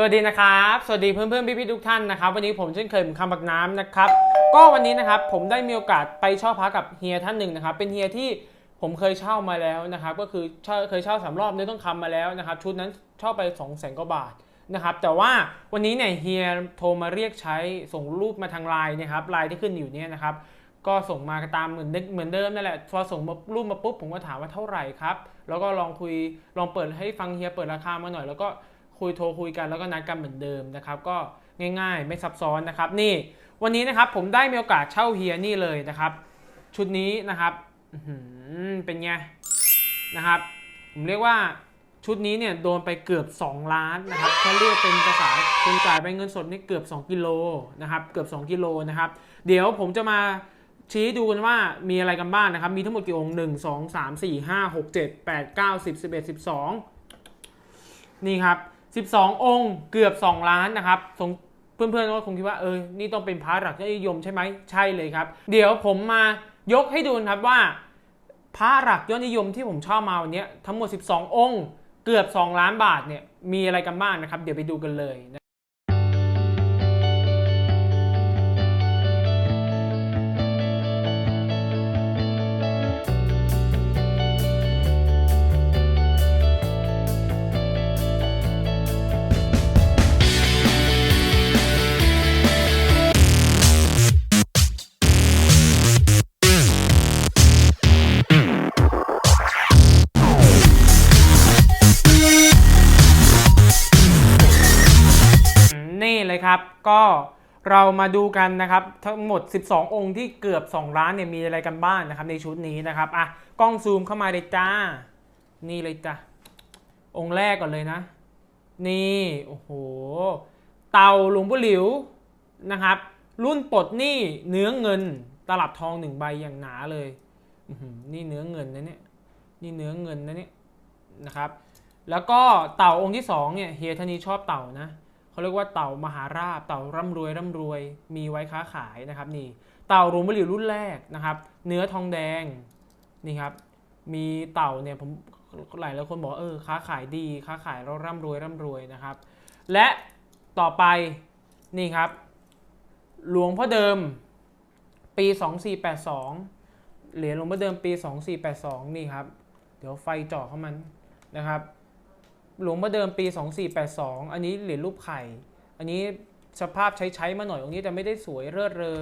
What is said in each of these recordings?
สวัสดีนะครับ สวัสดีเพื่อนๆพี่ๆทุกท่านนะครับ วันนี้ผมเช่นเคยผมคำบักน้ำนะครับ ก็วันนี้นะครับผมได้มีโอกาสไปเช่าพักกับเฮียท่านหนึ่งนะครับ เป็นเฮียที่ผมเคยเช่ามาแล้วนะครับ ก็คือเช่าเคยเช่าสามรอบเนื้อต้องคำมาแล้วนะครับ ชุดนั้นเช่าไป2องแสนกว่าบาทนะครับ แต่ว่าวันนี้เนี่ยเฮียโทรมาเรียกใช้ส่งรูปมาทางไลน์นะครับไลน์ที่ขึ้นอยู่เนี่ยนะครับ ก็ส่งมาตามเหมือนเดิมเหมือนเดิมนั่นแหละ พอส่งมารูปมาปุ๊บผมก็ถามว่าเท่าไหร่ครับ แล้วก็ลองคุยลองเปิดให้ฟังเฮียเปิดราคามาหน่อยแล้วก็ คุยโทรคุยกันแล้วก็นัดกันเหมือนเดิมนะครับ ก็ง่ายๆ ไม่ซับซ้อนนะครับ นี่วันนี้นะครับผมได้มีโอกาสเช่าเฮียนี่เลยนะครับ ชุดนี้นะครับเป็นไงนะครับ ผมเรียกว่าชุดนี้เนี่ยโดนไปเกือบ 2 ล้านนะครับถ้าเรียกเป็นภาษาคนจ่ายไปเงินสดนี่เกือบ 2 กิโลนะครับ เกือบ 2 กิโลนะครับ เดี๋ยวผมจะมาชี้ดูกันว่ามีอะไรกันบ้างนะครับ มีทั้งหมดกี่องค์1 2 3 4 5 6 7 8 9 10 11 12นี่ครับ 12 องค์เกือบ 2 ล้านนะครับสงเพื่อนๆก็คงคิดว่าเออ นี่ต้องเป็นพระหลักนิยมใช่ไหมใช่เลยครับ เดี๋ยวผมมายกให้ดูนะครับว่าพระหลักยอดนิยมที่ผมชอบมาวันนี้ทั้งหมด 12 องค์ เกือบ 2 ล้านบาทเนี่ยมีอะไรกันบ้างนะครับ เดี๋ยวไปดูกันเลย นะครับก็เรามาดูกันนะครับทั้งหมด 12 องค์ที่เกือบ 2 ล้านเนี่ยมีอะไรกันบ้างนะครับในชุดนี้นะครับอะกล้องซูมเข้ามาเลยจ้า นี่เลยจ้ะองค์แรกก่อนเลยนะ นี่โอ้โหเต่าหลวงปู่หลิวนะครับ รุ่นปลดหนี้เนื้อเงินตลับทองหนึ่งใบอย่างหนาเลยนี่เนื้อเงินนะเนี่ยนี่เนื้อเงินนะเนี่ยนะครับ แล้วก็เต่าองค์ที่สองเนี่ยเฮียธนีชอบเต่านะ เขาเรียกว่าเต่ามหาราบ เต่าร่ำรวยร่ำรวย มีไว้ค้าขายนะครับนี่เต่าหลวงบุหรี่รุ่นแรกนะครับ เนื้อทองแดงนี่ครับมีเต่าเนี่ยผมหลายหลายคนบอกเออค้าขายดีค้าขายแล้วร่ำรวยร่ำรวยนะครับ และต่อไปนี่ครับ หลวงพ่อเดิมปี 2482 เหรียญหลวงพ่อเดิมปี 2482 นี่ครับ เดี๋ยวไฟจาะเข้ามันนะครับ หลวงพ่อเดิมปี 2482 อันนี้เหรียญรูปไข่ อันนี้สภาพใช้ใช้มาหน่อยองค์นี้จะไม่ได้สวยเลิศเรอ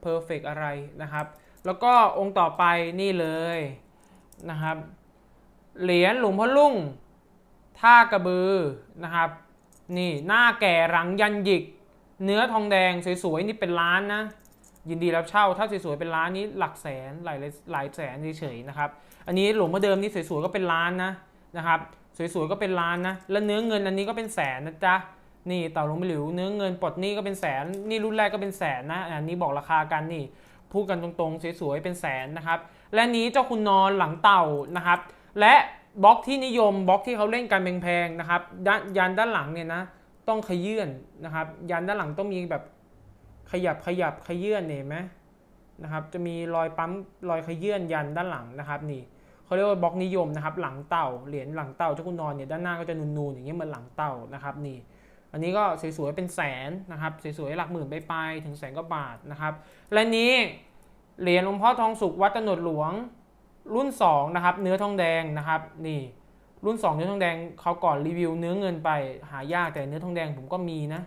เพอร์เฟกอะไรนะครับ แล้วก็องค์ต่อไปนี่เลยนะครับ เหรียญหลวงพ่อลุ่ง ท่ากระบือนะครับ นี่หน้าแก่หลังยันหยิก เนื้อทองแดงสวยๆนี่เป็นล้านนะ ยินดีรับเช่าถ้าสวยๆเป็นล้านนี้หลักแสนหลายหลายแสนเฉยๆนะครับ อันนี้หลวงพ่อเดิมนี่สวยๆก็เป็นล้านนะนะครับ สวยๆก็เป็นล้านนะ แล้วเนื้อเงินอันนี้ก็เป็นแสนนะจ๊ะ นี่เต่าลงพ่อหลิวเนื้อเงินปลดหนี้ก็เป็นแสน นี่รุ่นแรกก็เป็นแสนนะ อันนี้บอกราคากันนี่ พูดกันตรงๆ สวยๆ เป็นแสนนะครับ และนี้เจ้าคุณนอนหลังเต่านะครับ และบล็อกที่นิยมบล็อกที่เขาเล่นกันแพงๆนะครับยันด้านหลังเนี่ยนะ ต้องขยื่นนะครับ ยันด้านหลังต้องมีแบบขยับขยับขยื่นเนี่ยเห็นไหมนะครับ จะมีรอยปั๊มรอยขยื่นยันด้านหลังนะครับนี่ เขาเรียกว่าบล็อกนิยมนะครับ หลังเต่าเหรียญหลังเต่าเจ้าคุณนอนเนี่ยด้านหน้าก็จะนูนๆอย่างเงี้ยเหมือนหลังเต่านะครับนี่ อันนี้ก็สวยๆเป็นแสนนะครับสวยๆหลักหมื่นไปปลายๆถึงแสนกว่าบาทนะครับ และนี้เหรียญหลวงพ่อทองสุขวัดตนดหลวงรุ่น2นะครับเนื้อทองแดงนะครับนี่รุ่น 2 เนื้อทองแดงเขาก่อนรีวิวเนื้อเงินไปหายากแต่เนื้อทองแดงผมก็มีนะ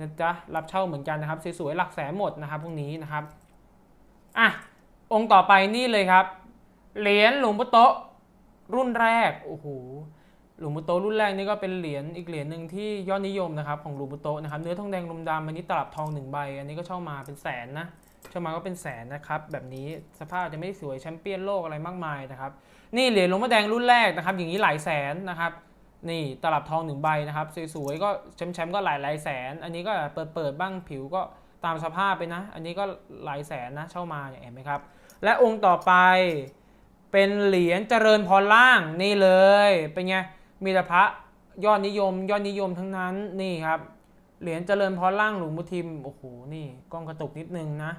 นะจ๊ะรับเช่าเหมือนกันนะครับสวยๆหลักแสนหมดนะครับพวกนี้นะครับอะองค์ต่อไปนี่เลยครับ เหรียญหลวงพ่อโตรุ่นแรกโอ้โหหลวงพ่อโตรุ่นแรกนี่ก็เป็นเหรียญอีกเหรียญหนึ่งที่ยอดนิยมนะครับของหลวงพ่อโตนะครับเนื้อทองแดงลมดำอันนี้ตลับทองหนึ่งใบ อันนี้ก็เช่ามาเป็นแสนนะเช่ามาก็เป็นแสนนะครับแบบนี้สภาพจะไม่ได้สวยแชมเปี้ยนโลกอะไรมากมายนะครับนี่เหรียญหลวงพ่อแดงรุ่นแรกนะครับอย่างนี้หลายแสนนะครับนี่ตลับทองหนึ่งใบนะครับสวยๆก็แชมป์ๆก็หลายหลายแสน อันนี้ก็เปิดเปิดๆบ้างผิวก็ตามสภาพไปนะ อันนี้ก็หลายแสนนะเช่ามาเนี่ยเห็นไหมครับและองค์ต่อไป เป็นเหรียญเจริญพรล่างนี่เลย เป็นไงมีแต่พระยอดนิยม ยอดนิยมทั้งนั้นนี่ครับ เหรียญเจริญพรล่างหลวงพุทิมโอ้โหนี่กล้องกระตุกนิดนึงนะ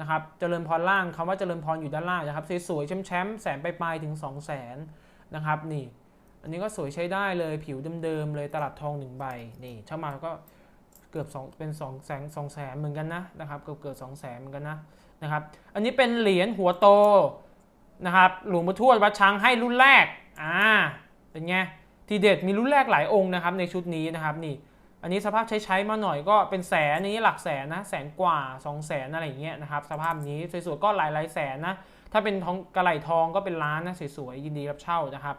นะครับเจริญพรล่างคำว่าเจริญพรอยู่ด้านล่างนะครับสวยๆแชมป์แสนปลายๆถึง 2 0 0แสนนะครับนี่ อันนี้ก็สวยใช้ได้เลยผิวเดิมๆเลยตลับทองหนึ่งใบนี่เช่ามาก็เกือบสองเป็นสองแสนสองแสนเหมือนกันนะนะครับเกือบเกือบสองแสนเหมือนกันนะนะครับอันนี้เป็นเหรียญหัวโต นะครับหลวงปู่ทวดวัดช้างให้รุ่นแรกอ่าเป็นไงทีเด็ดมีรุ่นแรกหลายองค์นะครับในชุดนี้นะครับนี่อันนี้สภาพใช้ใช้มาหน่อยก็เป็นแสนนนี้หลักแสนนะแสนกว่า2องแสนอะไรอย่างเงี้ยนะครับสภาพนี้สวยๆก็หลายหลายแสนนะถ้าเป็นทองกระไหลทองก็เป็นล้านนะสวยๆยินดีรับเช่านะครับ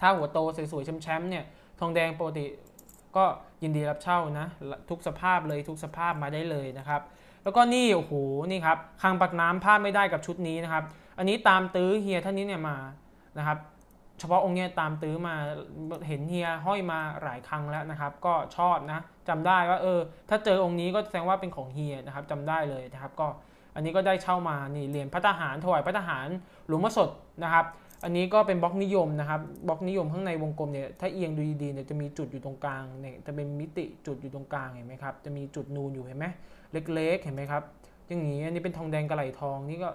ถ้าหัวโตสวยๆแชมป์ๆเนี่ยทองแดงปกติก็ยินดีรับเช่านะทุกสภาพเลยทุกสภาพมาได้เลยนะครับ แล้วก็นี่โอ้โหนี่ครับคางปักน้ำพลาดไม่ได้กับชุดนี้นะครับ อันนี้ตามตื้อเฮียท่านนี้เนี่ยมานะครับ เฉพาะองค์เนี้ยตามตื้อมาเห็นเฮียห้อยมาหลายครั้งแล้วนะครับ ก็ชอบนะจำได้ว่าเออ ถ้าเจอองค์นี้ก็แสดงว่าเป็นของเฮียนะครับจำได้เลยนะครับก็อันนี้ก็ได้เช่ามานี่เหรียญพระทหารถวายพระทหารหลวงพ่อสดนะครับ อันนี้ก็เป็นบล็อกนิยมนะครับบล็อกนิยมข้างในวงกลมเนี่ยถ้าเอียงดูดีๆเนี่ยจะมีจุดอยู่ตรงกลางเนี่ยจะเป็นมิติจุดอยู่ตรงกลางเห็นไหมครับจะมีจุดนูนอยู่เห็นไหมเล็กๆ เห็นไหมครับอย่างนี้อันนี้เป็นทองแดงกระไหลทองนี่ก็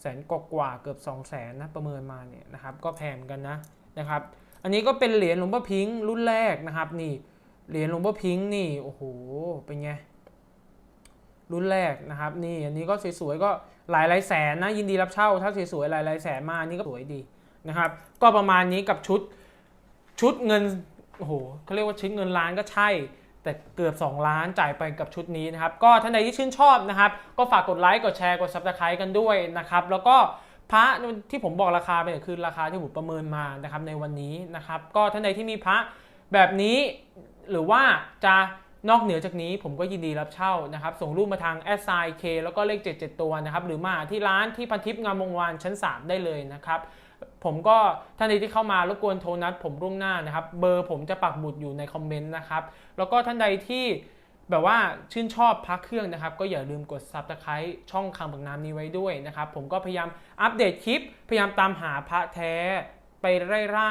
แสนกว่าเกือบ2 0 0แสนนะประเมินมาเนี่ยนะครับก็แพงกันนะนะครับ อันนี้ก็เป็นเหรียญหลวงพ่อพิงค์รุ่นแรกนะครับนี่เหรียญหลวงพ่อพิงค์นี่โอ้โหเป็นไงรุ่นแรกนะครับนี่อันนี้ก็สวยๆก็หลายหลายแสนนะยินดีรับเช่า ถ้าสวยๆหลายหลายแสนมาอันนี่ก็สวยดีนะครับก็ประมาณนี้กับชุดชุดเงินโอ้โหเขาเรียกว่าชุดเงินล้านก็ใช่ แต่เกือบ 2 ล้านจ่ายไปกับชุดนี้นะครับ ก็ท่านใดที่ชื่นชอบนะครับ ก็ฝากกดไลค์ กดแชร์ กด subscribe กันด้วยนะครับ แล้วก็พระที่ผมบอกราคาไปคือราคาที่ผมประเมินมานะครับในวันนี้นะครับ ก็ท่านใดที่มีพระแบบนี้ หรือว่าจะนอกเหนือจากนี้ผมก็ยินดีรับเช่านะครับ ส่งรูปมาทาง s i k แล้วก็เลข 77 ตัวนะครับ หรือมาที่ร้านที่พันทิพย์งามวงวานชั้น 3 ได้เลยนะครับ ผมก็ท่านใดที่เข้ามารบกวนโทรนัดผมล่วงหน้านะครับ เบอร์ผมจะปักหมุดอยู่ในคอมเมนต์นะครับ แล้วก็ท่านใดที่แบบว่าชื่นชอบพักเครื่องนะครับ ก็อย่าลืมกด subscribe ช่องคำบักน้ำนี้ไว้ด้วยนะครับ ผมก็พยายามอัปเดตคลิป พยายามตามหาพระแท้ไปไล่ล่า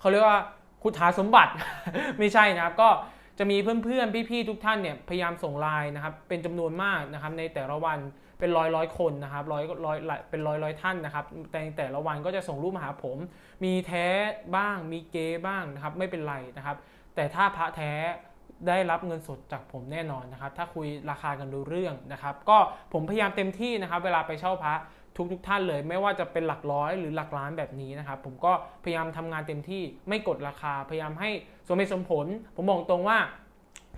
เขาเรียกว่าขุดหาสมบัติ ไม่ใช่นะครับก็ จะมีเพื่อนๆ พี่ๆ ทุกท่านเนี่ยพยายามส่งไลน์นะครับเป็นจำนวนมากนะครับในแต่ละวันเป็นร้อยร้อยคนนะครับร้อยร้อยเป็นร้อยร้อยท่านนะครับแต่แต่ละวันก็จะส่งรูปมาหาผม มีแท้บ้างมีเกบ้างนะครับไม่เป็นไรนะครับ แต่ถ้าพระแท้ได้รับเงินสดจากผมแน่นอนนะครับ ถ้าคุยราคากันดูเรื่องนะครับ ก็ผมพยายามเต็มที่นะครับ เวลาไปเช่าพระ ทุกทุกท่านเลย ไม่ว่าจะเป็นหลักร้อยหรือหลักล้านแบบนี้นะครับ ผมก็พยายามทำงานเต็มที่ไม่กดราคา พยายามให้สมเหตุสมผล ผมบอกตรงว่า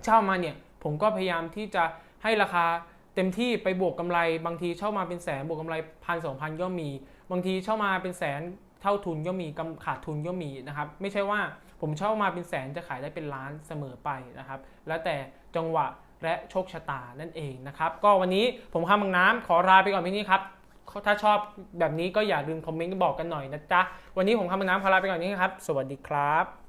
เช่ามาเนี่ยผมก็พยายามที่จะให้ราคาเต็มที่ไปบวกกำไร บางทีเช่ามาเป็นแสนบวกกำไรพันสองพันก็มี บางทีเช่ามาเป็นแสนเท่าทุนก็มีกำขาดทุนก็มีนะครับ ไม่ใช่ว่าผมเช่ามาเป็นแสนจะขายได้เป็นล้านเสมอไปนะครับ แล้วแต่จังหวะและโชคชะตานั่นเองนะครับ ก็วันนี้ผมข้ามบางน้ำขอลาไปก่อนพี่นี้ครับ ถ้าชอบแบบนี้ก็อย่าลืมคอมเมนต์บอกกันหน่อยนะจ๊ะ วันนี้ผมคำมน้ำพาลาไปก่อนนี้ครับ สวัสดีครับ